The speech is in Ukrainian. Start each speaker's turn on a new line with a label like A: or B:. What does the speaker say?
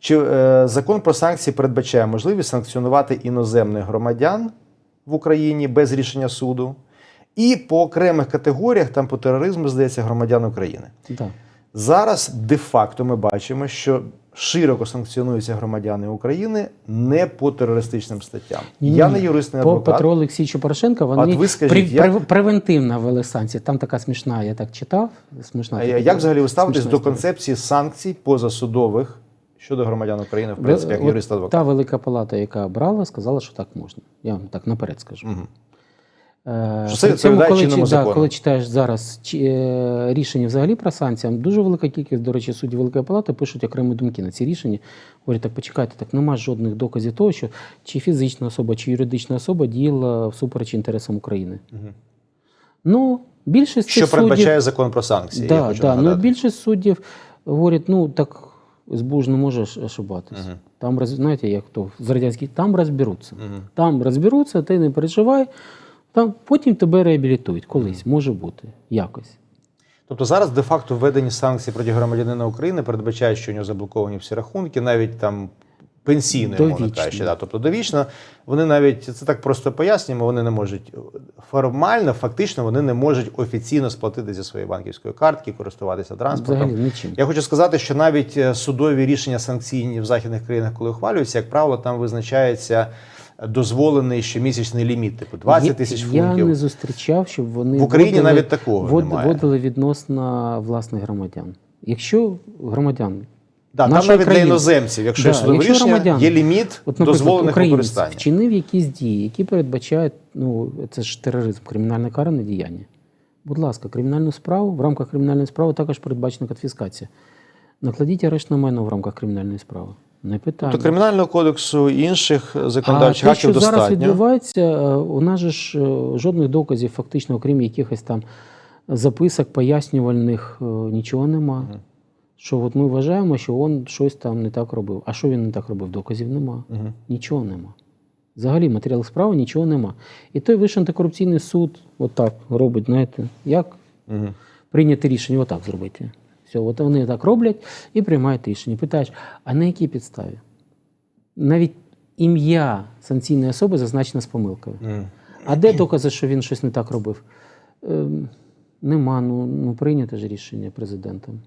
A: Чи е, закон про санкції передбачає можливість санкціонувати іноземних громадян в Україні без рішення суду? І по окремих категоріях, там по тероризму, здається, громадян України.
B: Да.
A: Зараз де-факто ми бачимо, що широко санкціонуються громадяни України не по терористичним статтям.
B: Ні-ні.
A: Я не юрист, не
B: По
A: адвокат.
B: Петру Олексійовичу Порошенка вони
A: ви скажіть,
B: прев-
A: як-
B: превентивно ввели санкції. Там така смішна, я так читав. Смішна
A: А Як взагалі ви ставитесь до концепції санкцій позасудових щодо громадян України, в принципі, як юрист адвокат?
B: Та велика палата, яка брала, сказала, що так можна. Я вам так наперед скажу. Е,
A: Що це
B: цьому, коли,
A: чинному
B: чи- да, коли читаєш зараз чи, е, рішення взагалі про санкції, дуже велика кількість, до речі, суддів Великої Палати пишуть окремі думки на ці рішення. Говорять, так почекайте, так нема жодних доказів того, що чи фізична особа, чи юридична особа діяла всупереч інтересам України.
A: Мгм.
B: Ну, більшість
A: Що
B: цих суддів,
A: передбачає закон про санкції? я хочу
B: да, ну, більшість суддів говорять, ну так СБУ ж не може ш- ошибатись.
A: Мгм.
B: Там, роз- знаєте, як то з радянських, там розберуться.
A: Мгм.
B: Там розберуться, ти не переживай. Там потім тебе реабілітують колись, може бути, якось.
A: Тобто зараз де-факто введені санкції проти громадянина України передбачають, що у нього заблоковані всі рахунки, навіть там пенсійної, можна кажучи. Да. Тобто довічно вони навіть це так просто пояснюємо, вони не можуть формально, фактично, вони не можуть офіційно сплатити зі своєї банківської картки, користуватися транспортом.
B: Взагалі нічим.
A: Я хочу сказати, що навіть е, судові рішення санкційні в західних країнах, коли ухвалюються, як правило, там визначається дозволений щомісячний ліміт, типу 20
B: Я-
A: тисяч
B: Я не зустрічав, щоб вони
A: В Україні
B: вводили-
A: навіть такого
B: ввод-
A: немає.
B: вводили відносно власних громадян. Якщо громадян,
A: Да, там навіть для іноземців, якщо
B: Да,
A: є судове
B: якщо
A: рішення,
B: громадян-
A: є ліміт
B: от,
A: дозволених використання.
B: вчинив якісь дії, які передбачають, ну це ж тероризм, кримінальне каране діяння. Будь ласка, кримінальну справу в рамках кримінальної справи також передбачена конфіскація. Накладіть арешт на майно в рамках кримінальної справи. Не питання.
A: Тобто кримінального кодексу інших
B: А
A: законодавчих
B: те,
A: актів
B: що зараз відбувається, е, у нас же ж е, жодних доказів, фактично, окрім якихось там записок пояснювальних, е, нічого нема. Що от ми вважаємо, що він щось там не так робив. А що він не так робив? Доказів нема.
A: Мгм.
B: Нічого нема. Взагалі, матеріал справи нічого нема. І той Вищий антикорупційний суд отак робить, знаєте, як
A: Мгм.
B: прийняти рішення, отак зробити. Все, от вони так роблять і приймають рішення. Питаєш, а на якій підставі? Навіть ім'я санкційної особи зазначено з помилкою.
A: Мгм.
B: А де докази, що він щось не так робив? Ем, нема, ну, ну прийняте ж рішення президентом.